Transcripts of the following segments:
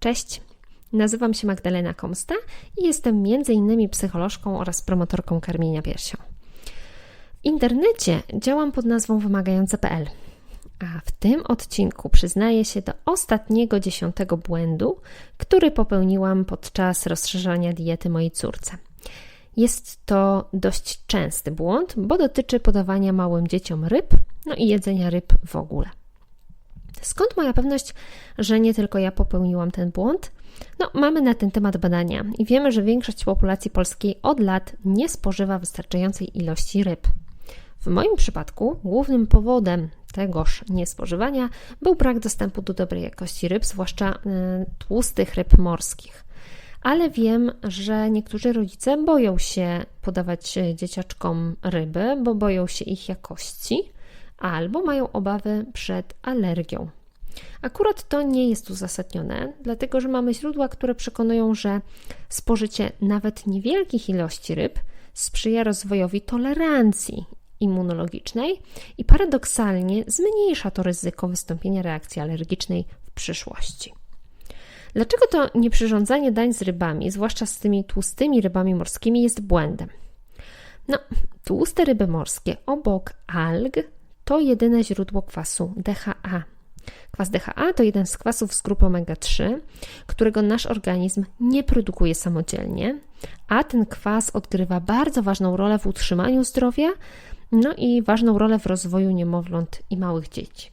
Cześć, nazywam się Magdalena Komsta i jestem m.in. psycholożką oraz promotorką karmienia piersią. W internecie działam pod nazwą wymagające.pl, a w tym odcinku przyznaję się do ostatniego dziesiątego błędu, który popełniłam podczas rozszerzania diety mojej córce. Jest to dość częsty błąd, bo dotyczy podawania małym dzieciom ryb, no i jedzenia ryb w ogóle. Skąd moja pewność, że nie tylko ja popełniłam ten błąd? No, mamy na ten temat badania i wiemy, że większość populacji polskiej od lat nie spożywa wystarczającej ilości ryb. W moim przypadku głównym powodem tegoż niespożywania był brak dostępu do dobrej jakości ryb, zwłaszcza y, tłustych ryb morskich. Ale wiem, że niektórzy rodzice boją się podawać dzieciaczkom ryby, bo boją się ich jakości albo mają obawy przed alergią. Akurat to nie jest uzasadnione, dlatego że mamy źródła, które przekonują, że spożycie nawet niewielkich ilości ryb sprzyja rozwojowi tolerancji immunologicznej i paradoksalnie zmniejsza to ryzyko wystąpienia reakcji alergicznej w przyszłości. Dlaczego to nieprzyrządzanie dań z rybami, zwłaszcza z tymi tłustymi rybami morskimi, jest błędem? No, tłuste ryby morskie obok alg to jedyne źródło kwasu DHA. Kwas DHA to jeden z kwasów z grupy omega-3, którego nasz organizm nie produkuje samodzielnie, a ten kwas odgrywa bardzo ważną rolę w utrzymaniu zdrowia, no i ważną rolę w rozwoju niemowląt i małych dzieci.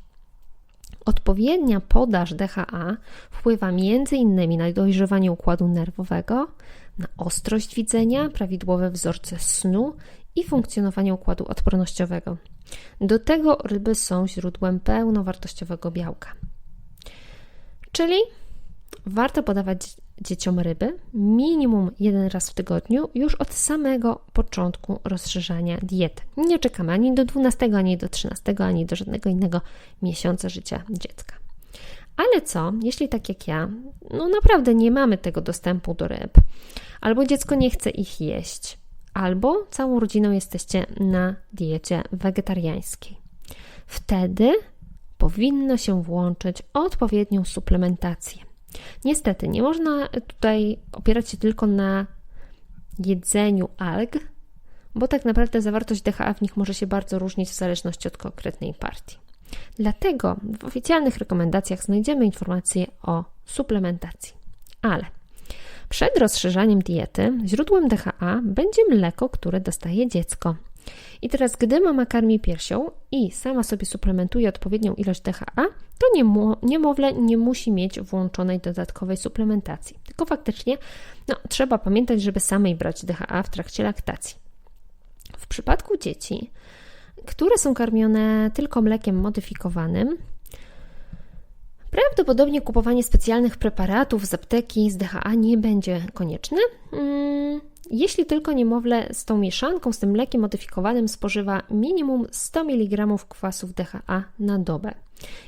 Odpowiednia podaż DHA wpływa m.in. na dojrzewanie układu nerwowego, na ostrość widzenia, prawidłowe wzorce snu i funkcjonowanie układu odpornościowego. Do tego ryby są źródłem pełnowartościowego białka. Czyli warto podawać dzieciom ryby minimum jeden raz w tygodniu już od samego początku rozszerzania diety. Nie czekamy ani do 12, ani do 13, ani do żadnego innego miesiąca życia dziecka. Ale co, jeśli tak jak ja, no naprawdę nie mamy tego dostępu do ryb, albo dziecko nie chce ich jeść, albo całą rodziną jesteście na diecie wegetariańskiej. Wtedy powinno się włączyć odpowiednią suplementację. Niestety, nie można tutaj opierać się tylko na jedzeniu alg, bo tak naprawdę zawartość DHA w nich może się bardzo różnić w zależności od konkretnej partii. Dlatego w oficjalnych rekomendacjach znajdziemy informacje o suplementacji. Ale przed rozszerzaniem diety źródłem DHA będzie mleko, które dostaje dziecko. I teraz, gdy mama karmi piersią i sama sobie suplementuje odpowiednią ilość DHA, to niemowlę nie musi mieć włączonej dodatkowej suplementacji. Tylko faktycznie no, trzeba pamiętać, żeby samej brać DHA w trakcie laktacji. W przypadku dzieci, które są karmione tylko mlekiem modyfikowanym, Prawdopodobnie kupowanie specjalnych preparatów z apteki z DHA nie będzie konieczne, mm, jeśli tylko niemowlę z tą mieszanką, z tym mlekiem modyfikowanym spożywa minimum 100 mg kwasów DHA na dobę.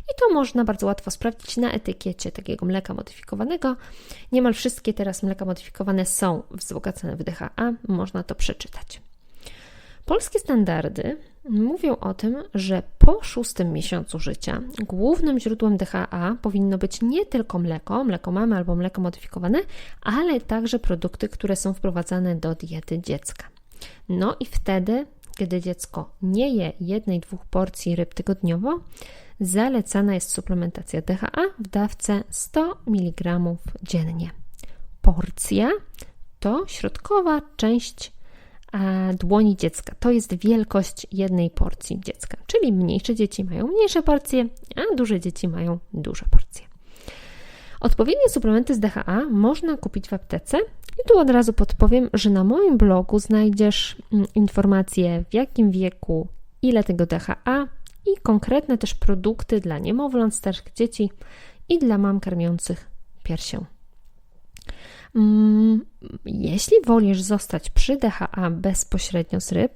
I to można bardzo łatwo sprawdzić na etykiecie takiego mleka modyfikowanego. Niemal wszystkie teraz mleka modyfikowane są wzbogacone w DHA, można to przeczytać. Polskie standardy mówią o tym, że po szóstym miesiącu życia głównym źródłem DHA powinno być nie tylko mleko, mleko mamy albo mleko modyfikowane, ale także produkty, które są wprowadzane do diety dziecka. No i wtedy, kiedy dziecko nie je jednej, dwóch porcji ryb tygodniowo, zalecana jest suplementacja DHA w dawce 100 mg dziennie. Porcja to środkowa część dłoni dziecka. To jest wielkość jednej porcji dziecka, czyli mniejsze dzieci mają mniejsze porcje, a duże dzieci mają duże porcje. Odpowiednie suplementy z DHA można kupić w aptece i tu od razu podpowiem, że na moim blogu znajdziesz mm, informacje w jakim wieku, ile tego DHA i konkretne też produkty dla niemowląt, starszych dzieci i dla mam karmiących piersią. Jeśli wolisz zostać przy DHA bezpośrednio z ryb,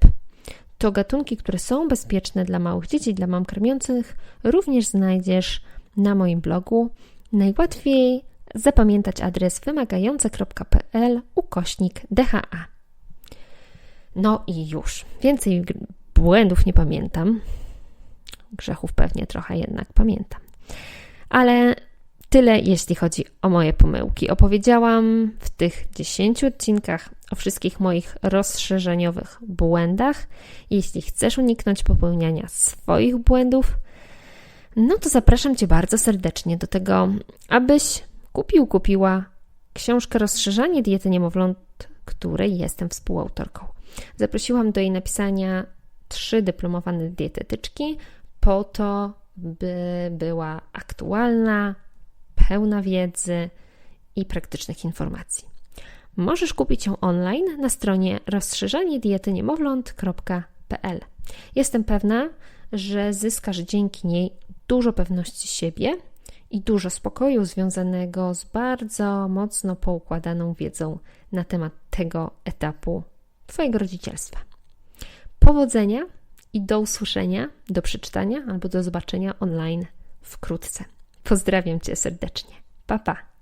to gatunki, które są bezpieczne dla małych dzieci, dla mam karmiących, również znajdziesz na moim blogu. Najłatwiej zapamiętać adres wymagające.pl ukośnik DHA. No i już. Więcej błędów nie pamiętam. Grzechów pewnie trochę jednak pamiętam. Ale tyle, jeśli chodzi o moje pomyłki. Opowiedziałam w tych 10 odcinkach o wszystkich moich rozszerzeniowych błędach. Jeśli chcesz uniknąć popełniania swoich błędów, no to zapraszam Cię bardzo serdecznie do tego, abyś kupił, kupiła książkę Rozszerzanie diety niemowląt, której jestem współautorką. Zaprosiłam do jej napisania trzy dyplomowane dietetyczki po to, by była aktualna, pełna wiedzy i praktycznych informacji. Możesz kupić ją online na stronie rozszerzaniediety-niemowląt.pl. Jestem pewna, że zyskasz dzięki niej dużo pewności siebie i dużo spokoju związanego z bardzo mocno poukładaną wiedzą na temat tego etapu Twojego rodzicielstwa. Powodzenia i do usłyszenia, do przeczytania albo do zobaczenia online wkrótce. Pozdrawiam Cię serdecznie. Pa, pa.